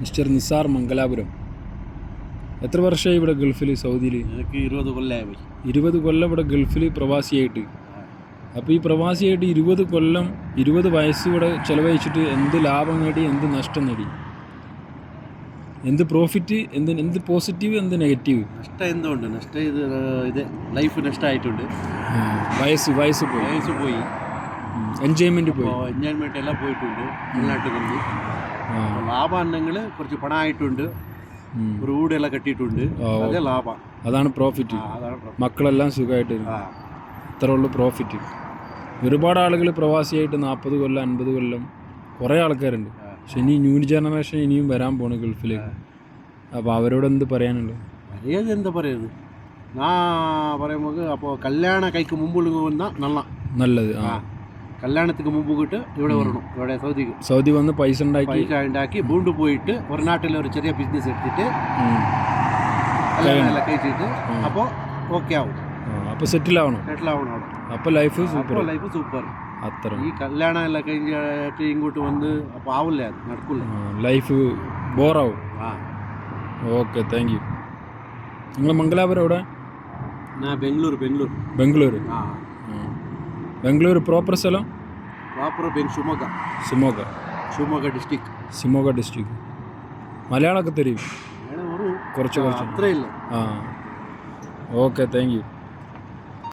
Mister Nisar Mangalapuram. എത്ര വർഷമായി ഇവിടെ ഗൾഫിൽ സൗദിയിൽ? എനിക്ക് ഇരുപത് കൊല്ലമായി ഇരുപത് കൊല്ലം ഇവിടെ ഗൾഫിൽ പ്രവാസിയായിട്ട്. അപ്പോൾ ഈ പ്രവാസിയായിട്ട് ഇരുപത് കൊല്ലം ഇരുപത് വയസ്സ് ഇവിടെ ചിലവഴിച്ചിട്ട് എന്ത് ലാഭം നേടി എന്ത് നഷ്ടം നേടി? എന്ത് പ്രോഫിറ്റ് എന്ത് എന്ത് പോസിറ്റീവ് എന്ത് നെഗറ്റീവ് നഷ്ടം എന്തുകൊണ്ട്? നഷ്ടം ഇത് ഇത് ലൈഫ് നഷ്ടമായിട്ടുണ്ട്. വയസ്സ് വയസ്സ് പോയി. വയസ്സ് പോയി. എൻജോയ്മെന്റ് പോയി. എൻജോയ്മെന്റ് എല്ലാം പോയിട്ടുണ്ട്. ഉൾനാട്ടിൽ കൊണ്ട് ആ. ലാഭം കുറച്ച് പണമായിട്ടുണ്ട്. ഒരു കെട്ടിയിട്ടുണ്ട്. അതേ ലാഭം. അതാണ് പ്രോഫിറ്റ്. മക്കളെല്ലാം സുഖമായിട്ട് ഇത്ര ഉള്ളു പ്രോഫിറ്റ് ഒരുപാട് ആളുകൾ പ്രവാസിയായിട്ട് നാൽപ്പത് കൊല്ലം അൻപത് കൊല്ലം കുറേ ആൾക്കാരുണ്ട്. പക്ഷെ ഇനി ന്യൂ ജനറേഷൻ ഇനിയും വരാൻ പോണു ഗൾഫിലേക്ക്. അപ്പോൾ അവരോട് എന്ത് പറയാനുള്ളത്? അറിയാതെ എന്താ പറയുന്നത്? ഞാൻ പറയുമ്പോൾ അപ്പോൾ കല്യാണ കൈക്ക് മുമ്പ് വന്നാൽ നല്ല നല്ലത്. ആ. കല്യാണത്തിന് മുമ്പ് കിട്ട് ഇവിടെ വരണം. ഇവിടെ സൗദിക്ക്. സൗദി വന്ന് പൈസ ഉണ്ടാക്കി പൈസ ഉണ്ടാക്കി വീണ്ടും പോയിട്ട് ഒരു നാട്ടിൽ ഒരു ചെറിയ ബിസിനസ് എടുത്തിട്ട് കഴിച്ചിട്ട് അപ്പോൾ ഓക്കെ ആവും. അപ്പോൾ സെറ്റിൽ ആവണം. സെറ്റിൽ ആവണം അവിടെ. അപ്പോൾ ലൈഫ് സൂപ്പർ ലൈഫ് സൂപ്പർ അത്ര ഈ കല്യാണം എല്ലാം കഴിഞ്ഞിട്ട് ഇങ്ങോട്ട് വന്ന് അപ്പോൾ ആവില്ല അത്? നടക്കില്ല? ലൈഫ് ബോറാവും ആ. ഓക്കെ താങ്ക് യു നിങ്ങൾ മംഗലാപുരം എവിടെ? ഞാൻ ബംഗ്ലൂർ ബംഗ്ലൂർ ബംഗളൂരു. ആ. ബംഗളൂർ പ്രോപ്പർ സ്ഥലം? ಪಾಪುರ ಬೆಂಗ್ ಶಿವಮೊಗ್ಗ? ಶಿವಮೊಗ್ಗ. ಶಿವಮೊಗ್ಗ ಡಿಸ್ಟಿಕ್ ಶಿವಮೊಗ್ಗ ಡಿಸ್ಟಿಕ್ ಮಲಯಾಳಕ್ಕೆ ತೆರಿ ಅವರು ಕೊರಚು ಹತ್ರ ಇಲ್ಲ. ಹಾಂ. Okay thank you